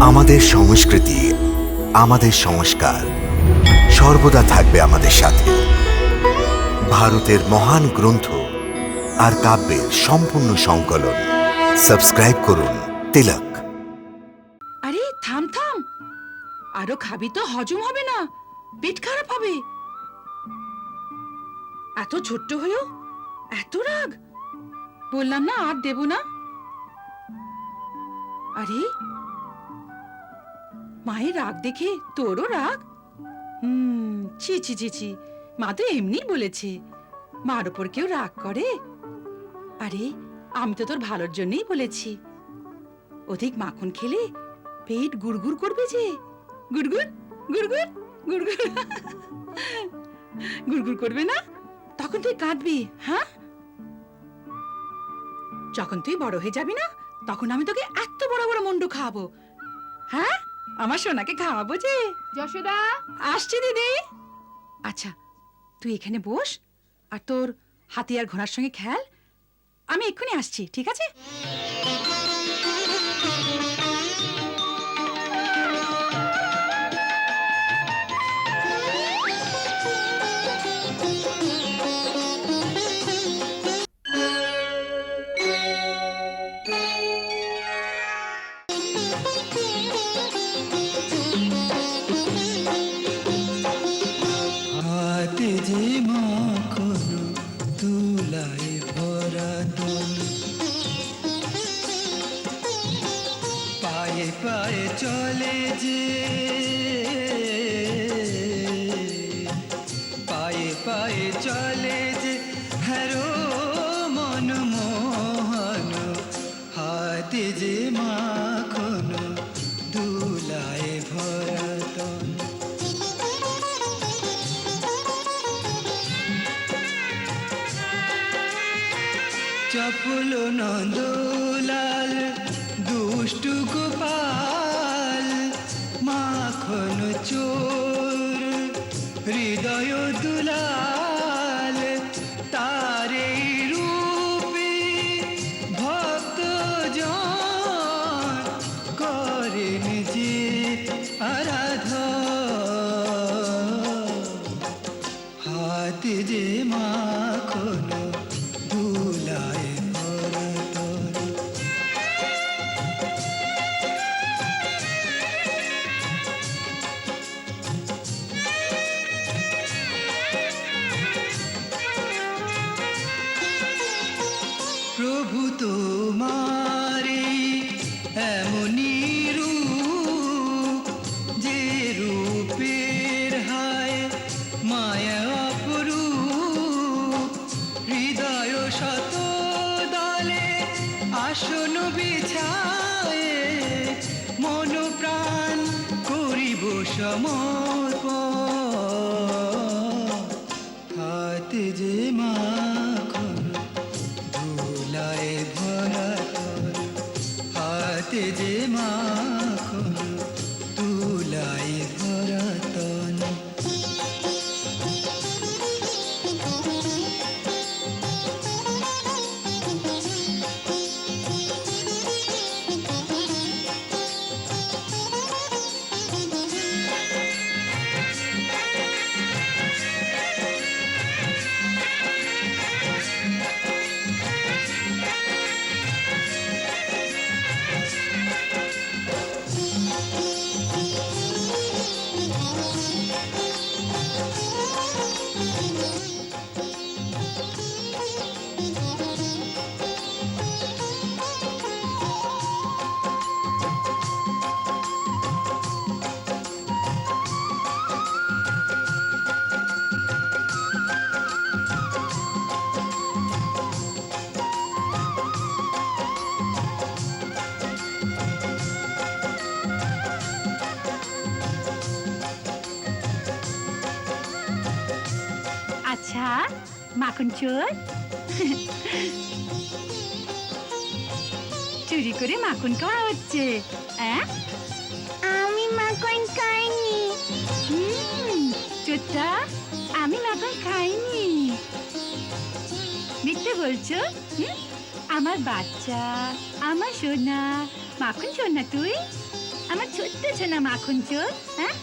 আমাদের সংস্কৃতি, আমাদের সংস্কার সর্বদা থাকবে আমাদের সাথে। ভারতের মহান গ্রন্থ আর কাব্যের সম্পূর্ণ সংকলন। সাবস্ক্রাইব করুন তিলক। আরে, থাম থাম। আরও খাবি তো, হজম হবে না। পেট খারাপ হবে। এত ছোট্ট হয়েও এত রাগ। বললাম না, আর দেব না। আরে মায়ের রাগ দেখে তোরও রাগ? হুম, ছি ছি ছি ছি। মা তো এমনি বলেছে, মার ওপর কেউ রাগ করে? আরে, আমি তো তোর ভালোর জন্যই বলেছি। অধিক মাখন খেলে পেট গুড়গুড় করবে যে। গুড়গুড় গুড়গুড় গুড়গুড়। গুড়গুড় করবে না? তখন তুই কাঁদবি হ্যাঁ? যখন তুই বড় হয়ে যাবি না, তখন আমি তোকে এত বড় বড় মন্ডু খাওয়াবো। হ্যাঁ? আমার সোনাকে খাওয়াবো যে। যশোদা। আসছি দিদি। আচ্ছা তুই এখানে বস আর তোর হাতিয়ার ঘোড়ার সঙ্গে খেল। আমি এক্ষুনি আসছি ঠিক আছে? চলে যে পায়ে পায়ে চলে যে হ্যারো মন মোহন, হাতে যে মাখন দুলায় ভরা তন চপল নন্দলাল, দুষ্টু গোপাল মাখন চোর হৃদয় দুলাল তারে আসন বিছায়ে মন প্রাণ করিব সমর্প হাতে যে মাখন ধুলায় ভরা যে মাখন আচ্ছা মাখন চোর চুরি করে মাখন খাওয়া হচ্ছে হ্যাঁ আমি মাখন খাইনি। চোরটা আমি মাখন খাইনি। মিথ্যে বলছো? আমার বাচ্চা আমার সোনা মাখন সোনা তুই? আমার ছোট্ট ছোনা মাখন চোর হ্যাঁ